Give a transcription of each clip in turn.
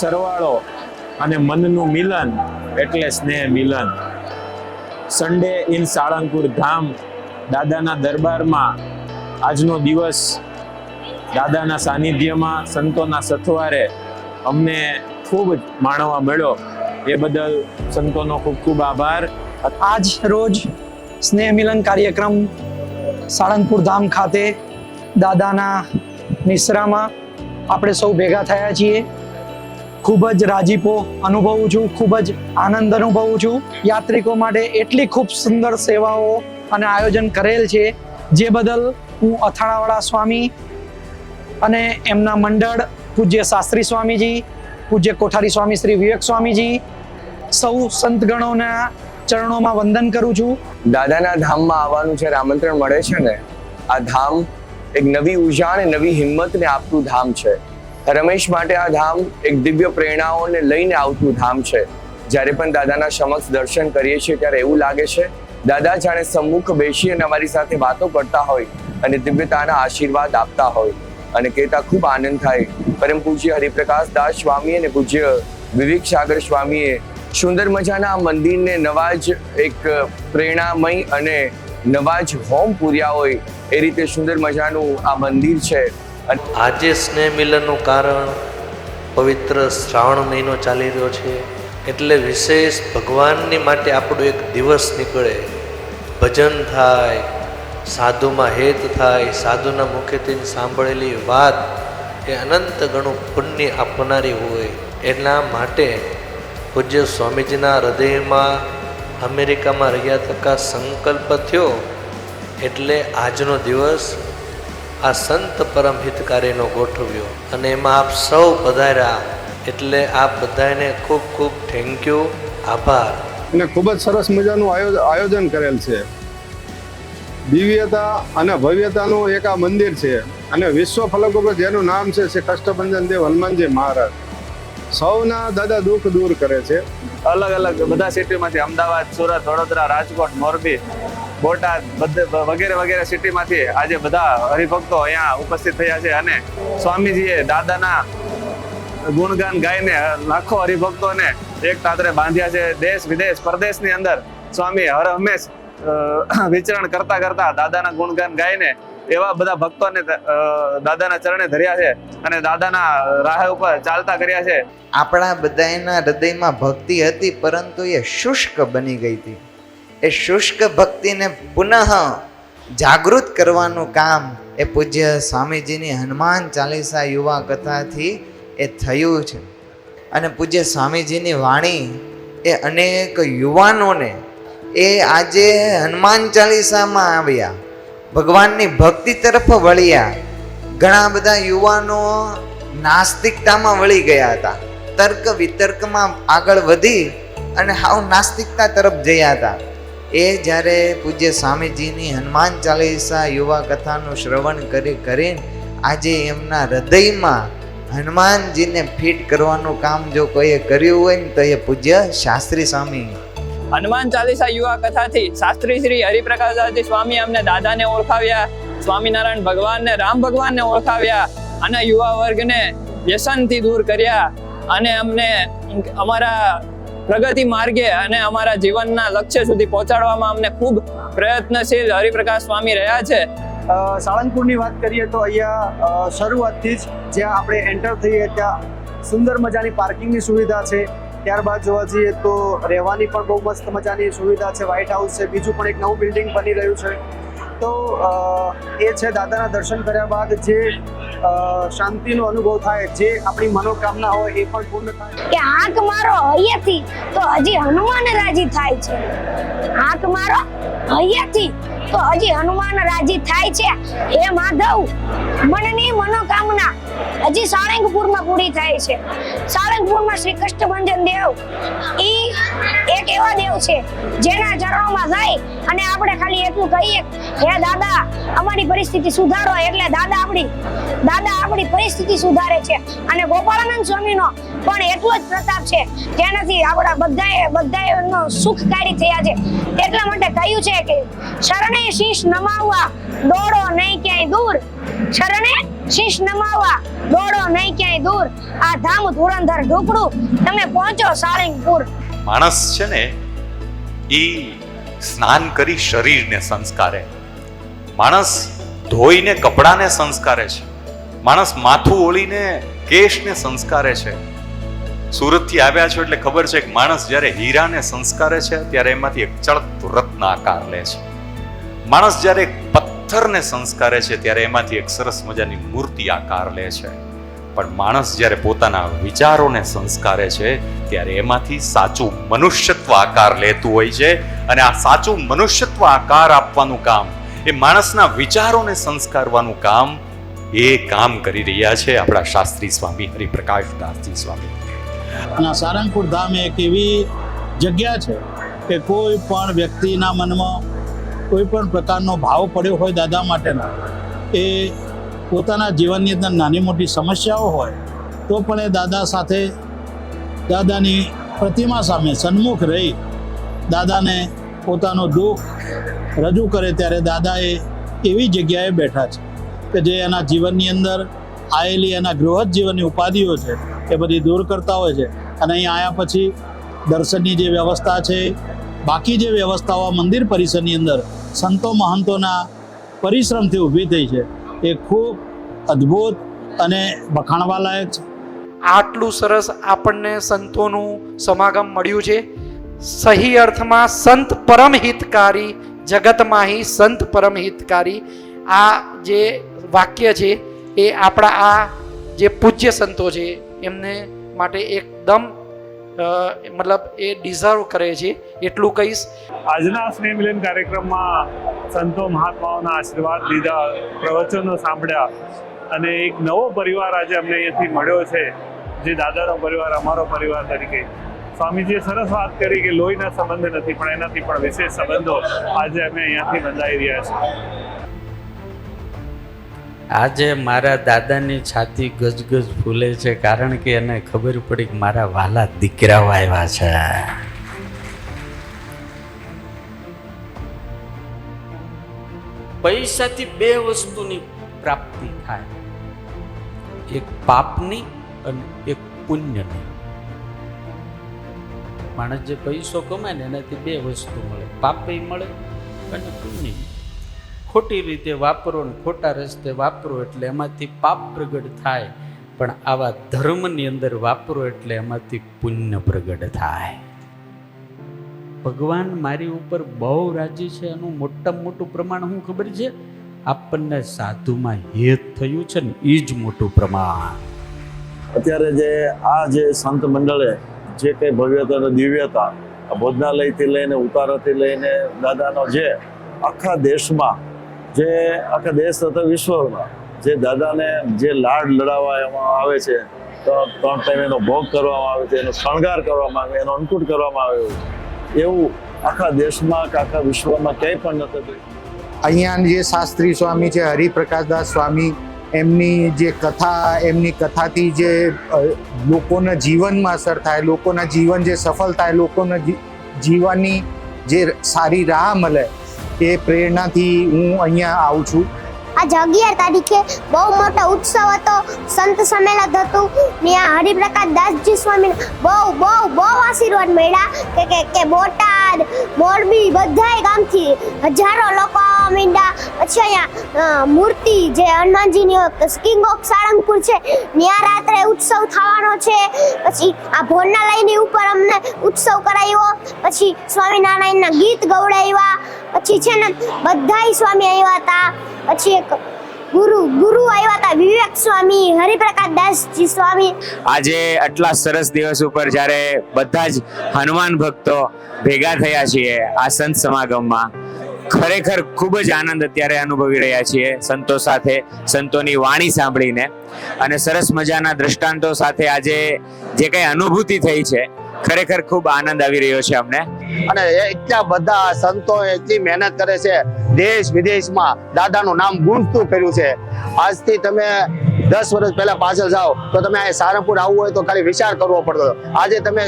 સરવાળો અને મનનું મિલન એટલે સ્નેહ મિલન. સન્ડે ઇન સાળંગપુર ધામ દાદાના દરબારમાં આજનો દિવસ દાદાના સાનિધ્યમાં, સંતોના સથવારે અમને ખૂબ જ માણવા મળ્યો. એ બદલ સંતોનો ખૂબ ખૂબ આભાર. આજ રોજ સ્નેહ મિલન કાર્યક્રમ સાળંગપુર ધામ ખાતે દાદાના નિશ્રામાં આપણે સૌ ભેગા થયા છીએ. ખૂબ જ રાજીપો અનુભવું છું, ખૂબ જ આનંદ અનુભવું છું. યાત્રિકો માટે એટલી ખૂબ સુંદર સેવાઓ અને આયોજન કરેલ છે, જે બદલ હું અથાણાવાળા સ્વામી અને એમના મંડળ પૂજ્ય શાસ્ત્રી સ્વામીજી, પૂજ્ય કોઠારી સ્વામી શ્રી વિવેક સ્વામીજી, સૌ સંતગણોના ચરણોમાં વંદન કરું છું. દાદાના ધામમાં આવવાનું જ્યારે આમંત્રણ મળે છે ને, આ ધામ એક નવી ઊર્જા અને નવી હિંમતને આપતું ધામ છે. રમેશ માટે આ ધામ એક દિવ્ય પ્રેરણાઓને લઈને આવતું ધામ છે. જ્યારે પણ દાદાના સમક્ષ દર્શન કરીએ છીએ ત્યારે એવું લાગે છે, દાદા જાણે સમ્મુખ બેસી અને અમારી સાથે વાતો કરતા હોય અને દિવ્યતાના આશીર્વાદ આપતા હોય અને કહેતા ખૂબ આનંદ થાય. પરમ પૂજ્ય હરિપ્રકાશ દાસ સ્વામી અને પૂજ્ય વિવેક સાગર સ્વામીએ સુંદર મજાના આ મંદિરને નવા જ એક પ્રેરણામય અને નવા જ હોમ પૂર્યા હોય એ રીતે સુંદર મજાનું આ મંદિર છે. અને આજે સ્નેહ મિલનનું કારણ પવિત્ર શ્રાવણ મહિનો ચાલી રહ્યો છે, એટલે વિશેષ ભગવાનની માટે આપણો એક દિવસ નીકળે. ભજન થાય, સાધુમાં હેત થાય, સાધુના મુખેથી સાંભળેલી વાત એ અનંત ગણું પુણ્ય આપનારી હોય, એટલા માટે પૂજ્ય સ્વામીજીના હૃદયમાં અમેરિકામાં રહ્યા થકા સંકલ્પ થયો, એટલે આજનો દિવસ આ સંત પરમ હિતકારીનો ગોઠવ્યો અને એમાં આપ સૌ પધાર્યા એટલે આપ બધાને ખૂબ ખૂબ થેન્ક યુ આભાર. અને ખૂબ જ સરસ મજાનું આયો- આયોજન કરેલ છે. દિવ્યતા અને ભવ્યતાનું એક આ મંદિર છે અને વિશ્વ ફલક ઉપર જેનું નામ છે શ્રી કષ્ટભંજન દેવ હનુમાનજી મહારાજ. સૌના દાદા દુઃખ દૂર કરે છે. અલગ અલગ બધા સિટીમાંથી અમદાવાદ સુરત વડોદરા રાજકોટ મોરબી બોટાદ વગેરે વગેરે સિટીમાંથી આજે બધા હરિભક્તો અહીંયા ઉપસ્થિત થયા છે અને સ્વામીજીએ દાદાના ગુણગાન ગાઈને લાખો હરિભક્તોને એક તાતરે બાંધ્યા છે. દેશ, વિદેશ, પરદેશની અંદર સ્વામી હર હંમેશ વિચરણ કરતા કરતા દાદાના ગુણગાન ગાઈને એવા બધા ભક્તોને દાદાના ચરણે ધર્યા છે અને દાદાના રાહ ઉપર ચાલતા કર્યા છે. આપણા બધાના હૃદયમાં ભક્તિ હતી, પરંતુ એ શુષ્ક બની ગઈ હતી. એ શુષ્ક ભક્તિને પુનઃ જાગૃત કરવાનું કામ એ પૂજ્ય સ્વામીજીની હનુમાન ચાલીસા યુવા કથાથી એ થયું છે. અને પૂજ્ય સ્વામીજીની વાણી એ અનેક યુવાનોને એ આજે હનુમાન ચાલીસામાં આવ્યા. ભગવાનની ભક્તિ તરફ વળ્યા. ઘણા બધા યુવાનો નાસ્તિકતામાં વળી ગયા હતા. તર્ક વિતર્કમાં આગળ વધી અને હાવ નાસ્તિકતા તરફ જયા હતા. એ જ્યારે પૂજ્ય સ્વામીજીની હનુમાન ચાલીસા યુવા કથાનું શ્રવણ કરી કરીને આજે એમના હૃદયમાં હનુમાનજીને ફિટ કરવાનું કામ જો કોઈએ કર્યું હોય ને તો એ પૂજ્ય શાસ્ત્રી સ્વામી. હનુમાન ચાલીસા યુવા કથાથી શાસ્ત્રી શ્રી હરિપ્રકાશદાસજી સ્વામી અમને દાદાને ઓળખાવ્યા, સ્વામિનારાયણ ભગવાનને, રામ ભગવાનને ઓળખાવ્યા અને યુવા વર્ગને વ્યસનથી દૂર કર્યા અને અમને અમારા પ્રગતિ માર્ગે અને અમારા જીવનના લક્ષ્ય સુધી પહોંચાડવામાં અમને ખૂબ પ્રયત્નશીલ હરિપ્રકાશ સ્વામી રહ્યા છે. સાળંગપુરની વાત કરીએ તો અહીંયા શરૂઆતથી જ જ્યાં આપણે એન્ટર થઈએ ત્યાં સુંદર મજાની પાર્કિંગની સુવિધા છે. ત્યારબાદ જોવા જઈએ તો રહેવાની પણ બહુ મસ્ત મજાની સુવિધા છે. વ્હાઇટ હાઉસ છે. બીજું પણ એક નવું બિલ્ડિંગ બની રહ્યું છે. તો એ છે દાદાના દર્શન કર્યા બાદ જે શાંતિનો અનુભવ થાય, જે આપણી મનોકામના હોય એ પણ પૂર્ણ થાય. કે આંખ મારો અહીંયાથી તો હજી હનુમાન રાજી થાય છે. આંખ મારો હૈયેથી તો હજી હનુમાન રાજી થાય છે. હે માધવ મનની મનોકામના. હજી સાળંગપુરમાં પૂરી થાય છે. સાળંગપુરમાં શ્રી કષ્ટભંજન દેવ, ઈ એક એવા દેવ છે, જેના ચરણોમાં જાય અને આપણે ખાલી એટલું કહીએ, હે દાદા, અમારી પરિસ્થિતિ સુધારો. એટલે દાદા આપણી દાદા આપણી પરિસ્થિતિ સુધારે છે. અને ગોપાળાનંદ સ્વામીનો પણ એટલો જ પ્રતાપ છે, જેનાથી આપણા બધાએ બધાએ સુખકારી થયા છે. એટલા માટે કહ્યું છે કે શરણે ચરણે શીશ નમાવવા, દોડો નહીં ક્યાંય દૂર. શરણે શીશ નમાવવા, દોડો નહીં ક્યાંય દૂર. આ ધામ ધુરંધર ઢોકડું તમે પહોંચો સાળંગપુર. માણસ છે ને, એ સ્નાન કરી શરીરને સંસ્કારે. માણસ ધોઈને કપડાને સંસ્કારે છે. માણસ માથું ઓળીને કેશને સંસ્કારે છે. સુરતથી આવ્યા છો એટલે ખબર છે કે માણસ જ્યારે હીરાને સંસ્કારે છે, ત્યારે એમાંથી એક ચળકતો રત્ન આકાર લે છે. માણસ જ્યારે પથ્થરને સંસ્કારે છે, ત્યારે એમાંથી એક સરસ મજાની મૂર્તિ આકાર લે છે. પણ માણસ જ્યારે પોતાના વિચારોને સંસ્કારે છે, ત્યારે એમાંથી સાચું મનુષ્યત્વ આકાર લેતું હોય છે અને આ સાચું મનુષ્યત્વ આકાર આપવાનું કામ, એ માણસના વિચારોને સંસ્કારવાનું કામ એ કામ કરી રહ્યા છે આપણા શાસ્ત્રી સ્વામી, હરિપ્રકાશ દાસજી સ્વામી. સારંગપુર ધામ એક એવી જગ્યા છે કે કોઈ પણ વ્યક્તિના મનમાં કોઈ પણ પ્રકારનો ભાવ પડ્યો હોય દાદા માટેનો, એ પોતાના જીવનની અંદર નાની મોટી સમસ્યાઓ હોય, તો પણ એ દાદા સાથે દાદાની પ્રતિમા સામે સન્મુખ રહી, દાદાને પોતાનું દુઃખ રજૂ કરે ત્યારે દાદા એ એવી જગ્યાએ બેઠા છે કે જે એના જીવનની અંદર આવેલી એના ગૃહસ્થ જીવનની ઉપાધિઓ છે, એ બધી દૂર કરતા હોય છે. અને અહીં આવ્યા પછી દર્શનની જે વ્યવસ્થા છે, બાકી જે વ્યવસ્થાઓ મંદિર પરિસરની અંદર સંતો મહંતોના પરિશ્રમથી ઊભી થઈ છે. એ ખૂબ અદ્ભુત અને વખાણવાલાયક છે. આટલું સરસ આપણને સંતોનું સમાગમ મળ્યું છે. સહી અર્થમાં સંત પરમ હિતકારી, જગતમાહી સંત પરમ હિતકારી. આ જે વાક્ય છે, એ આપણા આ જે પૂજ્ય સંતો છે, એમને માટે એકદમ મતલબ એ ડિઝર્વ કરે છે, એટલું કહીશ. આજના સ્નેહ મિલન કાર્યક્રમમાં સંતો મહાત્માઓના આશીર્વાદ લીધા, પ્રવચનો સાંભળ્યા અને એક નવો પરિવાર આજે અમને અહીંયાથી મળ્યો છે, જે દાદાનો પરિવાર, અમારો પરિવાર તરીકે. સ્વામીજીએ સરસ વાત કરી કે લોહીના સંબંધ નથી, પણ એનાથી પણ વિશેષ સંબંધો આજે અમે અહીંયાથી બંધાઈ રહ્યા છે આજે મારા દાદાની છાતી ગજગજ ફૂલે છે કારણ કે એને ખબર પડી કે મારા વાલા દીકરાઓ આવ્યા છે. પૈસાથી બે વસ્તુની પ્રાપ્તિ થાય. એક પાપની અને એક પુણ્યની. માણસ જે પૈસો કમાય ને એનાથી બે વસ્તુ મળે. પાપે મળે અને પુણ્ય ખોટી રીતે વાપરો ને ખોટા રસ્તે વાપરો એટલે એમાંથી પાપ પ્રગટ થાય. પણ આવા ધર્મની અંદર વાપરો એટલે એમાંથી પુણ્ય પ્રગટ થાય. ભગવાન મારી ઉપર બહુ રાજી છે એનું મોટામાં મોટું પ્રમાણ શું ખબર છે? આપણને સાધુમાં હેત થયું છે ને એ જ મોટું પ્રમાણ. અત્યારે જે આ જે સંત મંડળે જે કંઈ ભવ્યતા દિવ્યતા ભોજનાલયથી લઈને ઉતારાથી લઈને દાદાનો જે આખા દેશમાં જે આખા દેશ તથા વિશ્વમાં જે દાદાને જે લાડ લડાવવામાં આવે છે, તો ત્રણ ટાઈમ એનો ભોગ કરવામાં આવે છે, એનો શણગાર કરવામાં આવે, એનો અંકુટ કરવામાં આવે એવું. આખા દેશમાં કે આખા વિશ્વમાં ક્યાંય પણ નથી થયું અહીંયા જે શાસ્ત્રી સ્વામી છે, હરિપ્રકાશદાસ સ્વામી, એમની જે કથા, એમની કથાથી જે લોકોના જીવનમાં અસર થાય, લોકોના જીવન જે સફળ થાય, લોકોના જીવનની જે સારી રાહ મળે એ પ્રેરણાથી હું અહીંયા આવું છું. આજ અગિયાર તારીખે બહુ મોટો ઉત્સવ હતો. સંત સંમેલન હતું. ત્યાં હરિપ્રકાશ દાસજી સ્વામી બહુ બહુ બહુ આશીર્વાદ મળ્યા. કે કે બોટાદ, મોરબી, બધાય ગામથી હજારો લોકો માંડ્યા પછી અહીંયા મૂર્તિ જે હનુમાનજીની કિંગ ઓફ સાળંગપુર છે ત્યાં રાત્રે ઉત્સવ થવાનો છે, પછી આ ભોજનાલયની ઉપર અમને ઉત્સવ કરાવ્યો, પછી સ્વામિનારાયણના ગીત ગવડાવ્યા, પછી છે ને બધાય સ્વામી આવ્યા હતા પછી એક ગુરુ ગુરુ આવ્યા હતા વિવેક સ્વામી, હરિપ્રકાશ દાસજી સ્વામી. આજે આટલા સરસ દિવસ ઉપર જ્યારે બધા જ હનુમાન ભક્તો ભેગા થયા છીએ આ સંત સમાગમમાં. ખરેખર ખૂબ જ આનંદ અત્યારે અનુભવી રહ્યા છીએ સંતો સાથે, સંતોની વાણી સાંભળીને. અને સરસ મજાના દ્રષ્ટાંતો સાથે આજે જે કંઈ અનુભૂતિ થઈ છે, ખરેખર ખૂબ આનંદ આવી રહ્યો છે અમને. અને એટલા બધા સંતો એટલી મહેનત કરે છે, દેશ વિદેશમાં દાદાનું નામ ગુંજતું કર્યું છે. આજથી તમે દસ વર્ષ પહેલા પાછળ જાઓ તો તમે આ સારંગપુર આવવું હોય તો ખાલી વિચાર કરવો પડતો હતો. આજે તમે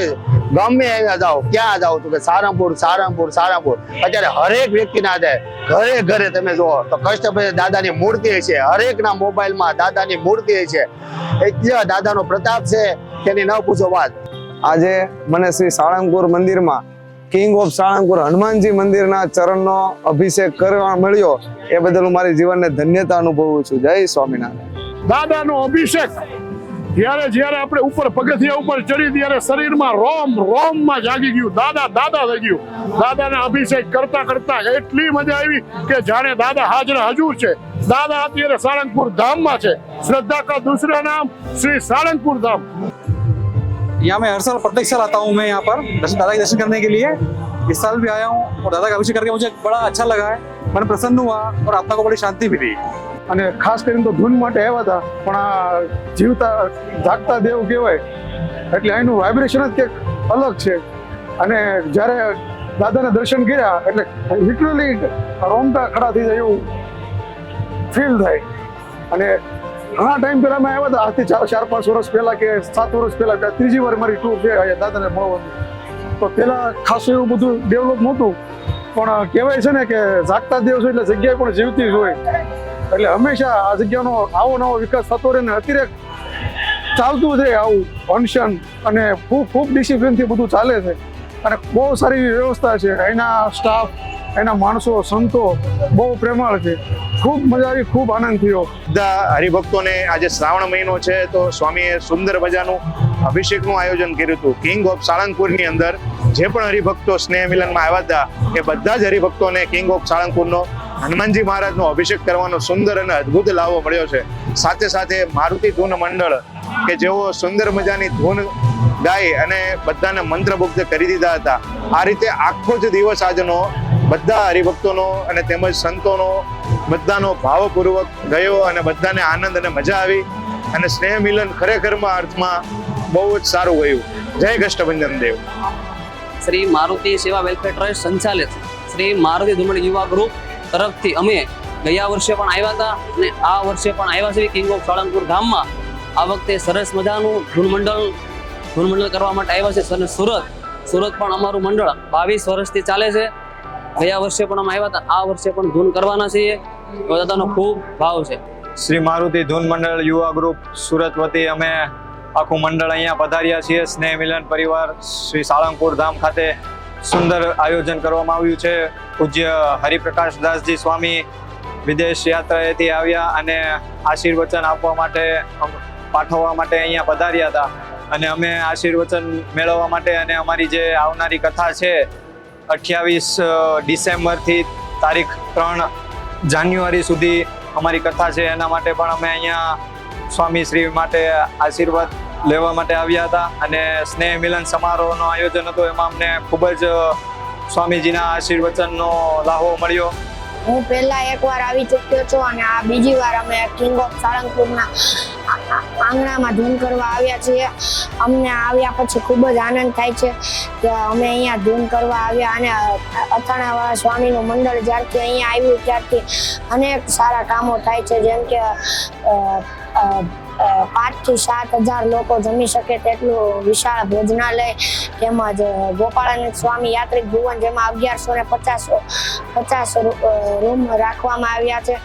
ગમે અહીંયા જાઓ, ક્યાં જાઓ તો કે સારંગપુર સારંગપુર સારંગપુર? અત્યારે હરેક વ્યક્તિના હાથે ઘરે ઘરે તમે જુઓ તો કષ્ટભંજન દાદાની મૂર્તિ છે. હરેકના મોબાઈલમાં દાદાની મૂર્તિ છે. એટલે દાદાનો પ્રતાપ છે તેની ન પૂછો વાત. આજે મને શ્રી સાળંગપુર મંદિરમાં કિંગ ઓફ સાળંગપુર હનુમાનજી મંદિરના ચરણનો અભિષેક કરવા મળ્યો. એ બદલ હું મારી જીવનને ધન્યતા અનુભવું છું. જય સ્વામિનારાયણ. દાદાનો અભિષેક જ્યારે જ્યારે આપણે ઉપર પગથિયા ઉપર ચડી ત્યારે શરીરમાં રોમ રોમમાં જાગી ગયું દાદા દાદા થઈ ગયું દાદાના અભિષેક કરતા કરતા એટલી મજા આવી કે જાણે દાદા હાજર હજુર છે દાદા અત્યારે સાળંગપુર ધામમાં છે શ્રદ્ધા કા દૂસરા નામ શ્રી સાળંગપુર ધામ यहाँ मैं हर साल प्रत्येक साल आता हूँ मैं यहाँ पर दर्शन दादा के दर्शन करने के लिए इस साल भी आया हूँ और दादा का अभिषेक करके मुझे बड़ा अच्छा लगा है मन प्रसन्न हुआ और आत्मा को बड़ी शांति मिली અને ખાસ કરીને તો ધૂન માટે આવ્યા હતા, પણ આ જીવતા જાગતા દેવ કહેવાય, એટલે અહીંનું વાઇબ્રેશન જ કંઈક અલગ છે. અને જ્યારે દાદાના દર્શન કર્યા, એટલે લિટરલી રોમતા ખડા થઈ જાય એવું ફીલ થાય. અને ઘણા ટાઈમ પહેલા મેં આવ્યા હતા, આજથી ચાર ચાર, પાંચ વર્ષ પહેલા કે સાત વર્ષ પહેલા ત્રીજી વાર મારી ટૂર છે, અહીંયા દાદાને મળવાની તો પહેલા ખાસું એવું બધું ડેવલપ નહોતું, પણ કહેવાય છે ને કે જાગતા દેવ છે એટલે જગ્યાએ પણ જીવતી જ હોય. એટલે હંમેશા આ જગ્યાનો આવો નવો વિકાસ થતો રહે ને અત્યારે ચાલતું જ રહે આવું ફંક્શન અને ખૂબ ખૂબ ડિસિપ્લિનથી બધું ચાલે છે. અને બહુ સારી વ્યવસ્થા છે. એના સ્ટાફ એના માણસો, સંતો બહુ પ્રેમાળ છે. ખૂબ મજા આવી, ખૂબ આનંદ થયો. બધા હરિભક્તોને આજે શ્રાવણ મહિનો છે તો સ્વામીએ સુંદર મજાનું અભિષેકનું આયોજન કર્યું હતું. કિંગ ઓફ સાળંગપુરની અંદર જે પણ હરિભક્તો સ્નેહ મિલનમાં આવ્યા હતા, એ બધા જ હરિભક્તોને કિંગ ઓફ સાળંગપુરનો હનુમાનજી મહારાજનો અભિષેક કરવાનો સુંદર અને અદ્ભુત લાવો મળ્યો છે. સાથે સાથે મારુતિ ધૂન મંડળ, કે જેઓ સુંદર મજાની ધૂન ગાઈ અને બધાને મંત્રમુગ્ધ કરી દીધા હતા. આ રીતે આખો જ દિવસ આજનો બધા હરિભક્તોનો અને તેમજ સંતોનો બધાનો ભાવપૂર્વક ગયો અને બધાને આનંદ અને મજા આવી અને સ્નેહ મિલન ખરેખરમાં અર્થમાં બહુ જ સારું ગયું. જય કષ્ટભંજન દેવ. શ્રી મારુતિ સેવા વેલફેર ટ્રસ્ટ સંચાલિત શ્રી મારુતિ ધુમડી યુવા ગ્રુપ તરફથી અમે ગયા વર્ષે પણ આવ્યા હતા અને આ વર્ષે પણ આવ્યા છે કિંગ ઓફ સાળંગપુર ધામમાં આ વખતે સરસ મજાનું ધૂનમંડળ ધૂનમંડળ કરવા માટે આવ્યા છે અને સુરત સુરત પણ અમારું મંડળ બાવીસ વર્ષથી ચાલે છે. ગયા વર્ષે પણ અમે આવ્યા હતા, આ વર્ષે પણ ધૂન કરવાના છીએ. દાદાનો ખૂબ ભાવ છે. શ્રી મારુતિ ધૂન મંડળ યુવા ગ્રુપ સુરત વતી અમે આખું મંડળ અહીંયા પધાર્યા છીએ. સ્નેહ મિલન પરિવાર શ્રી સાળંગપુર ધામ ખાતે સુંદર આયોજન કરવામાં આવ્યું છે. પૂજ્ય હરિપ્રકાશ દાસજી સ્વામી વિદેશ યાત્રાએથી આવ્યા અને આશીર્વચન આપવા માટે પાઠવવા માટે અહીંયા પધાર્યા હતા. અને અમે આશીર્વચન મેળવવા માટે અને અમારી જે આવનારી કથા છે, અઠ્યાવીસ ડિસેમ્બરથી તારીખ ત્રણ જાન્યુઆરી સુધી અમારી કથા છે. એના માટે પણ અમે અહીંયા સ્વામી શ્રી માટે આશીર્વાદ લેવા માટે આવ્યા હતા અને સ્નેહ મિલન સમારોહનું આયોજન હતો. એમાં અમને ખૂબ જ સ્વામીજીના આશીર્વચનનો લાહો મળ્યો. હું પહેલા એકવાર આવી ચૂક્યો છું અને આ બીજી વાર અમે કિંગ ઓફ સાળંગપુરના આંગણામાં ધૂન કરવા આવ્યા છીએ. અમને આવ્યા પછી ખૂબ જ આનંદ થાય છે કે અમે અહીંયા ધૂન કરવા આવ્યા અને અથાણાવાળા સ્વામીનું મંડળ જ્યારથી અહીંયા આવ્યું ત્યારથી અનેક સારા કામો થાય છે. જેમ કે પાંચથી સાત હજાર લોકો જમી શકે તેટલું વિશાળ ભોજનાલય તેમજ ગોપાળાનંદ સ્વામી યાત્રિક ભુવન જેમાં અગિયારસો ને પચાસ પચાસ રૂમ રાખવામાં આવ્યા છે.